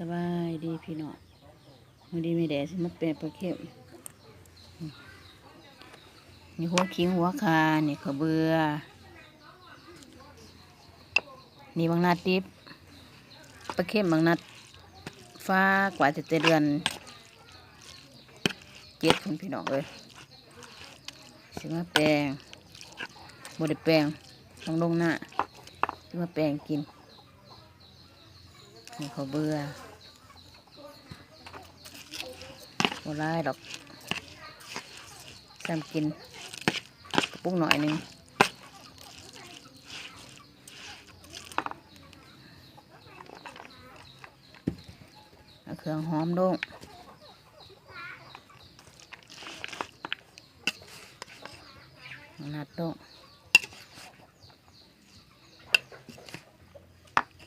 สบายดีพี่น้องมันดีไม่แดดสิมาเป็นปลาเข็มนี่หัวคิงหัวคานี่ข้าวเบือ นี่บางนาดดิบปลาเข็มบางนาดฟ้ากว่าจะเดือนเจ็ดคุณพี่น้องเลยสิมาแปลงบดแปลงต้องลงหน้าสิมาแปลงกินนี่เขาวเบื่อาได้าหรอกแซมกินปุ้งหน่อยหนึ่งเครื่องหอมด้วยนัดด้วย